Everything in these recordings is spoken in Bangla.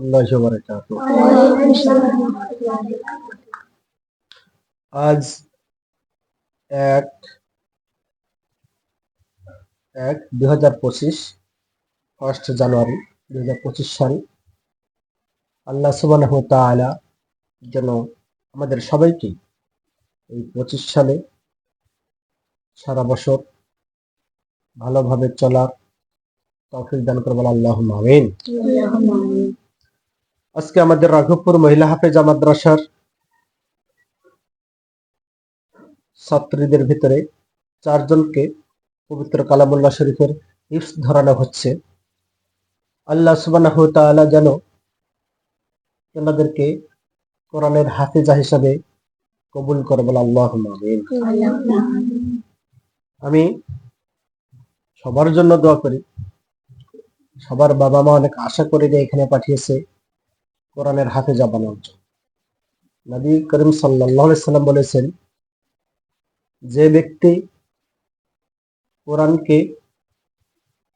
রহমতুল্লাহ আজ এক এক দুই হাজার পঁচিশ, ফার্স্ট জানুয়ারি দুই হাজার পঁচিশ সাল। আল্লাহ সুবাহ তাআলা যেন আমাদের সবাইকে এই পঁচিশ সালে সারা বছর ভালোভাবে চলার তৌফিক দান করবেন আল্লাহ আমিন। আজকে আমাদের রাঘবপুর মহিলা হাফেজা মাদ্রাসার ছাত্রীদের ভিতরে চারজনকে পবিত্র কালামুল্লাহ শরীফের হিফস ধরানো হচ্ছে। আল্লাহ সুবাহ তাআলা যেন তেনাদেরকে কোরআনের হাফিজা হিসাবে কবুল করে বলে আল্লাহ আমি সবার জন্য দোয়া করি। সবার বাবা মা অনেক আশা করে এখানে পাঠিয়েছে। কোরআনের হাফেজা বানানোর জন্য। নবী করিম সাল্লাম বলেছেন, যে ব্যক্তি কোরআনকে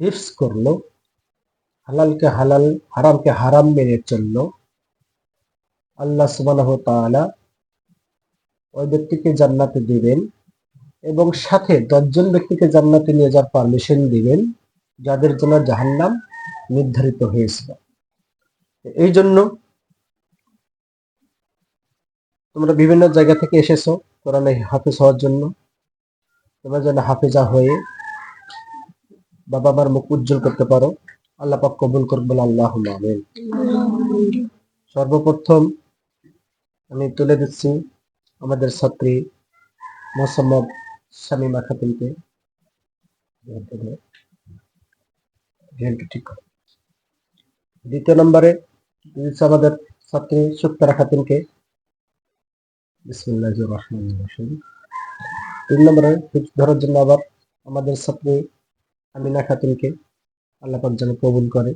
হিফস করল, হালালকে হালাল, হারামকে হারাম মেনে চলল, আল্লাহ সুবাহ ওই ব্যক্তিকে জান্নাতে দিবেন এবং সাথে দশজন ব্যক্তিকে জান্নাতে নিয়ে যাওয়ার পারমিশন দিবেন, যাদের জন্য জাহান্নাম নির্ধারিত হয়েছিল। এই জন্য তোমরা বিভিন্ন জায়গা থেকে এসেছ কোরআনে হাফেজ হওয়ার জন্য। তোমরা যেন হাফেজা হয়ে বাবা মার মুখ উজ্জ্বল করতে পারো। আল্লাহ পাক কবুল করবে আল্লাহ সর্বপ্রথম আমি তুলে দিচ্ছি আমাদের ছাত্রী মোসাম্মদ শামিমা খাতুনকে। দ্বিতীয় নম্বরে আমাদের ছাত্রী সুক্তারা খাতুনকে। তিন নম্বরে ধরার জন্য আবার আমাদের ছাত্রী আমিনা খাতুনকে আল্লাহ পাক যেন কবুল করে।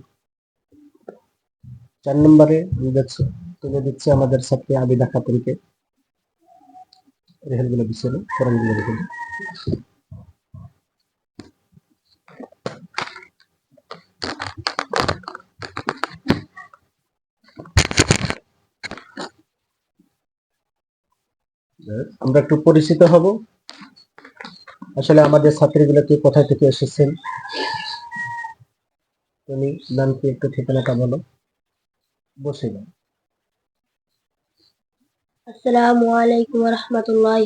চার নম্বরে তুলে দিচ্ছি আমাদের ছাত্রী আবিদা খাতুনকে। রেহেলগুলো বিছানো, কোরআনগুলো রেখে। আমরা একটু পরিচিত হব। আসলে আমাদের ছাত্রীগুলো কে কোথায় থেকে এসেছেন? তুমি নাম কি একটু ঠিকানাটা বলো। বসে যাও আসসালামু আলাইকুম রহমতুল্লাহ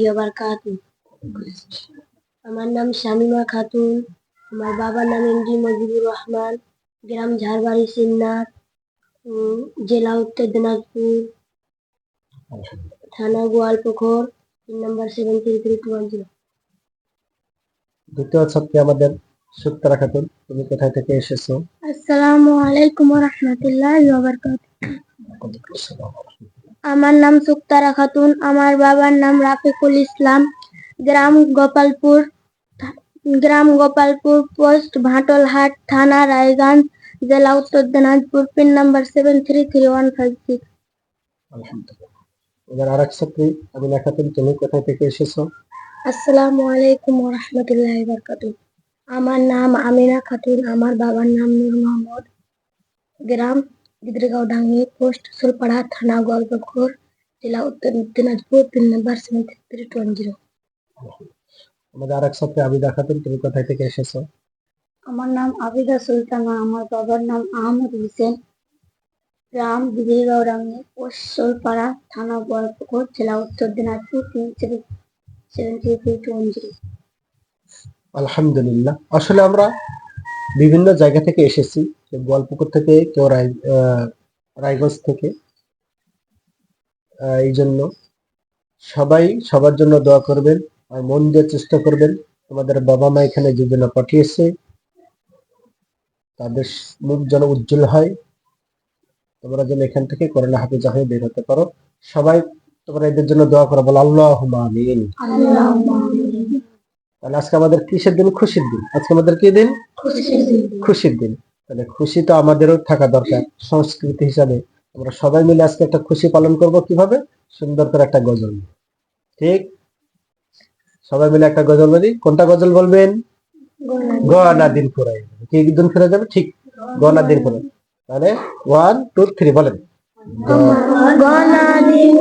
আমার নাম শামিমা খাতুন আমার বাবার নাম এমডি মজিবুর রহমান গ্রাম ঝাড়বাড়ি সিন্নার উম, জেলা উত্তর দিনাজপুর। থানা Goalpokhar pin number seven three three two one zero দ্বিতীয় ছাত্রী আমাদের সুক্তারা খাতুন তুমি কোথায় থেকে এসেছ? আসসালামু আলাইকুম রহমতুল্লাহ আমার নাম সুক্তারা খাতুন আমার বাবার নাম রাফিকুল ইসলাম। গ্রাম গোপালপুর গ্রাম গোপালপুর পোস্ট ভাটলহাট থানা রায়গঞ্জ জেলা Uttar Dinajpur pin number seven three three one five six আলহামদুলিল্লাহ। এবার আরেক ছাত্রী আমিনা খাতুন তুমি কোথায় থেকে এসেছ? আসসালামু আলাইকুম রহমতুল্লাহ বারকাতু আমার নাম আমিনা খাতুন আমার বাবার নাম নূর মোহাম্মদ গ্রাম গিদ্রগাঁও ডাঙ্গি পোস্ট সুলপাড়া থানা জেলা Uttar Dinajpur pin number seven three two one zero. আমাদের আরেক ছাত্রী আবিদা খাতুন তুমি কোথায় থেকে এসেছ? আমার নাম আবিদা সুলতানা আমার বাবার নাম আহমদ হোসেন। বিজয়গাঁও রাঙ্গি পোস্ট থানা গোয়ালপুর জেলা উত্তর দিনাজপুর, তিন seven seven three three two one zero. আলহামদুলিল্লাহ। আসলে আমরা বিভিন্ন জায়গা থেকে এসেছি গোয়ালপুকুর থেকে কেউ রায় রায়গঞ্জ থেকে। এই জন্য সবাই সবার জন্য দোয়া করবেন আর মন দিয়ে চেষ্টা করবেন। তোমাদের বাবা মা এখানে যে জন্য পাঠিয়েছে, তাদের মুখ যেন উজ্জ্বল হয়। তোমরা যেন এখান থেকে করোনা হাফিজা হয়ে বের হতে পারো। সবাই তোমরা এদের জন্য দোয়া করো বলো আল্লাহ আমিন। তাহলে আজকে আমাদের কিসের দিন? খুশির দিন। আজকে আমাদের কি দিন? খুশির দিন। তাহলে খুশি তো আমাদেরও থাকা দরকার সংস্কৃতি হিসাবে। আমরা সবাই মিলে আজকে একটা খুশি পালন করব কীভাবে? সুন্দর করে একটা গজল। ঠিক? সবাই মিলে একটা গজল বলি কোনটা গজল বলবেন? গনা দিন। ফুরাই কি দিন ফিরে যাবে? ঠিক। গনা দিন ফুরাই তাহলে ওয়ান টু থ্রি বলেন। গণদিন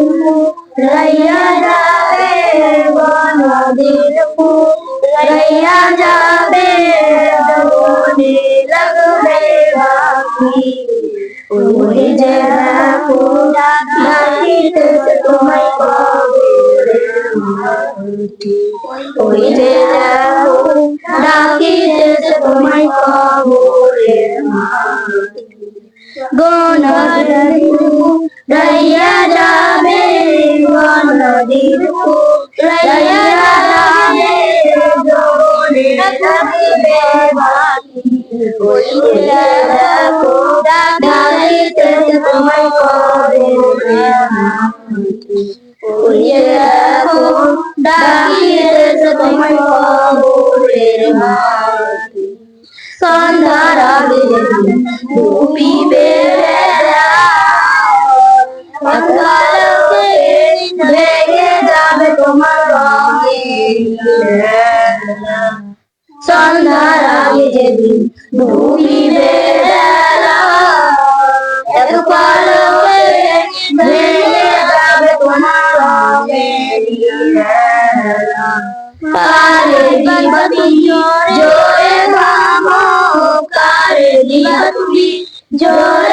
সন্ধ্যার আগে ডুবিবে ভেঙে যাবে তোমার সন্ধ্যার আগে যেদিন ডুবিবে এত পালকে ভেঙে যাবে তোমার কারে জোরে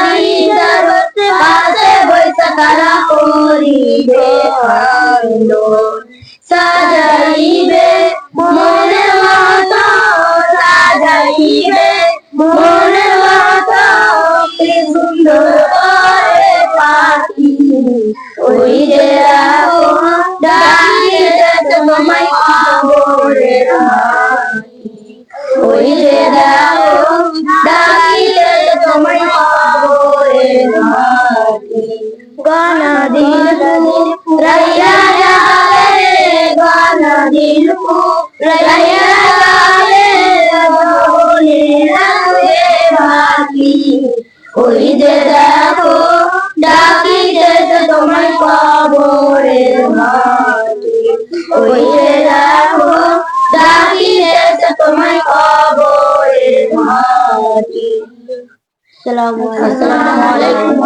হাতে বৈশা তারা করিবে কান্দ মাটি ওই যে দেখো ডাকিতেছে তোমায় কবরে মাটি আসসালামু আলাইকুম।